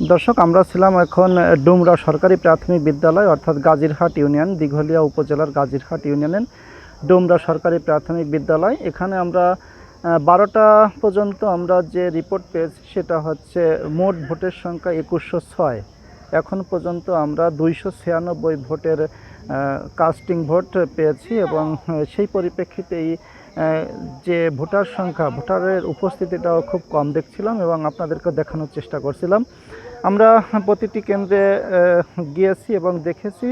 দর্শক, আমরা ছিলাম এখন ডুমরা সরকারি প্রাথমিক বিদ্যালয়, অর্থাৎ গাজীরহাট ইউনিয়ন, দিঘলিয়া উপজেলার গাজীরহাট ইউনিয়নের ডুমরা সরকারি প্রাথমিক বিদ্যালয়। এখানে আমরা বারোটা পর্যন্ত আমরা যে রিপোর্ট পেয়েছি সেটা হচ্ছে মোট ভোটের সংখ্যা একুশশো ছয়। এখন পর্যন্ত আমরা দুইশো ছিয়ানব্বই ভোটের কাস্টিং ভোট পেয়েছি এবং সেই পরিপ্রেক্ষিতেই যে ভোটার সংখ্যা, ভোটারের উপস্থিতিটাও খুব কম দেখছিলাম এবং আপনাদেরকে দেখানোর চেষ্টা করছিলাম। আমরা প্রতিটি কেন্দ্রে গিয়েছি এবং দেখেছি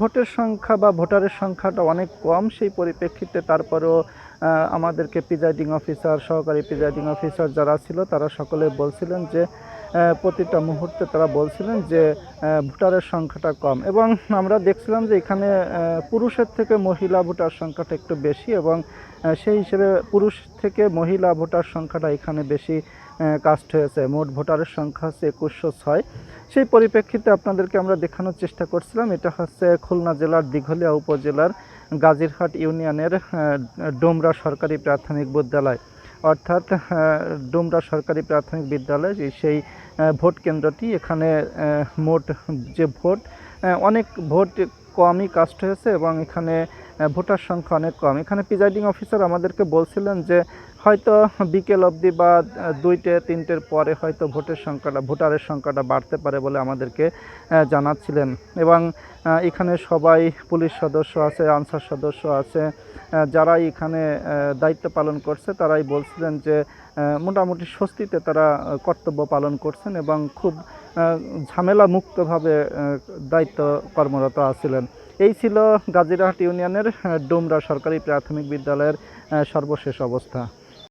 ভোটের সংখ্যা বা ভোটারের সংখ্যাটা অনেক কম। সেই পরিপ্রেক্ষিতে তারপরেও আমাদেরকে প্রিজাইডিং অফিসার সহকারী প্রিজাইডিং অফিসার যারা ছিল, তারা সকলে বলছিলেন যে প্রতিটা মুহূর্তে তারা বলছিলেন যে ভোটারের সংখ্যাটা কম। এবং আমরা দেখছিলাম যে এখানে পুরুষের থেকে মহিলা ভোটার সংখ্যাটা একটু বেশি এবং সেই হিসেবে পুরুষ থেকে মহিলা ভোটার সংখ্যাটা এখানে বেশি কাস্ট হয়েছে। মোট ভোটারের সংখ্যা হচ্ছে একুশশো ছয়। সেই পরিপ্রেক্ষিতে আপনাদেরকে আমরা দেখানোর চেষ্টা করছিলাম। এটা হচ্ছে খুলনা জেলার দিঘলিয়া উপজেলার গাজীরহাট ইউনিয়নের ডোমরা সরকারি প্রাথমিক বিদ্যালয়। অর্থাৎ ডুমরা সরকারি প্রাথমিক বিদ্যালয় সেই ভোট কেন্দ্রটি। এখানে মোট যে ভোট অনেক ভোট কমই কাস্ট হয়েছে এবং এখানে ভোটার সংখ্যা অনেক কম। এখানে প্রিজাইডিং অফিসার আমাদেরকে বলছিলেন যে হয়তো বিকেল অবধি বা দুইটে, তিনটের পরে হয়তো ভোটের সংখ্যাটা, ভোটারের সংখ্যাটা বাড়তে পারে বলে আমাদেরকে জানাচ্ছিলেন। এবং এখানে সবাই পুলিশ সদস্য আছে, আনসার সদস্য আছে যারা এখানে দায়িত্ব পালন করছে, তারাই বলছিলেন যে মোটামুটি স্বস্তিতে তারা কর্তব্য পালন করছেন এবং খুব ঝামেলা মুক্তভাবে দায়িত্ব কর্মরত আছিলেন। এই ছিল গাজীরহাট ইউনিয়নের ডুমরা সরকারি প্রাথমিক বিদ্যালয়ের সর্বশেষ অবস্থা।